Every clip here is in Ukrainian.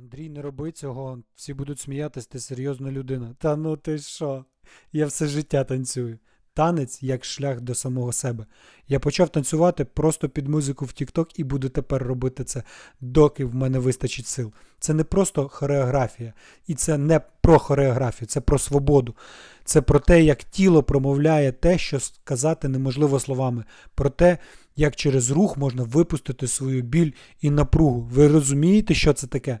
Андрій, не роби цього, всі будуть сміятись, ти серйозна людина. Та ну ти що? Я все життя танцюю. Танець як шлях до самого себе. Я почав танцювати просто під музику в TikTok і буду тепер робити це, доки в мене вистачить сил. Це не просто хореографія, і це не про хореографію, це про свободу. Це про те, як тіло промовляє те, що сказати неможливо словами, про те, як через рух можна випустити свою біль і напругу. Ви розумієте, що це таке?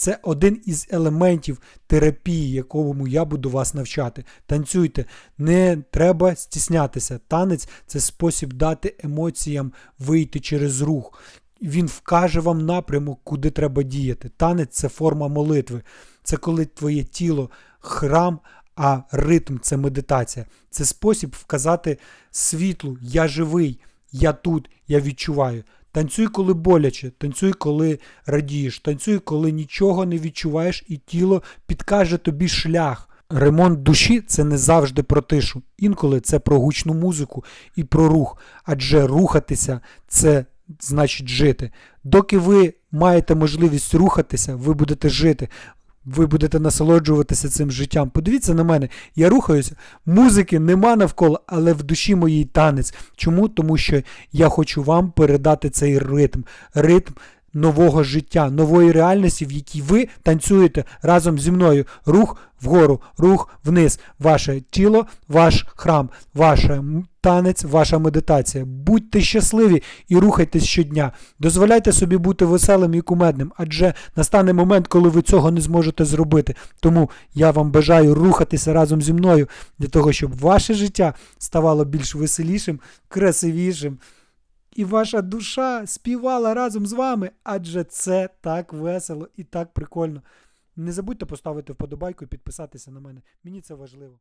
Це один із елементів терапії, якому я буду вас навчати. Танцюйте, не треба стіснятися. Танець це спосіб дати емоціям вийти через рух. Він вкаже вам напрямок, куди треба діяти. Танець це форма молитви. Це коли твоє тіло храм, а ритм це медитація. Це спосіб вказати світлу, я живий, я тут, я відчуваю. Танцюй, коли боляче, танцюй, коли радієш, танцюй, коли нічого не відчуваєш, і тіло підкаже тобі шлях. Ремонт душі це не завжди про тишу. Інколи це про гучну музику і про рух. Адже рухатися це значить жити. Доки ви маєте можливість рухатися, ви будете жити. Ви будете насолоджуватися цим життям. Подивіться на мене, я рухаюся, музики нема навколо, але в душі моїй танець. Чому? Тому що я хочу вам передати цей ритм, ритм нового життя, нової реальності, в якій ви танцюєте разом зі мною. Рух вгору, рух вниз. Ваше тіло, ваш храм, ваш танець, ваша медитація. Будьте щасливі і рухайтесь щодня. Дозволяйте собі бути веселим і кумедним, адже настане момент, коли ви цього не зможете зробити. Тому я вам бажаю рухатися разом зі мною для того, щоб ваше життя ставало більш веселішим, красивішим. І ваша душа співала разом з вами, адже це так весело і так прикольно. Не забудьте поставити вподобайку і підписатися на мене. Мені це важливо.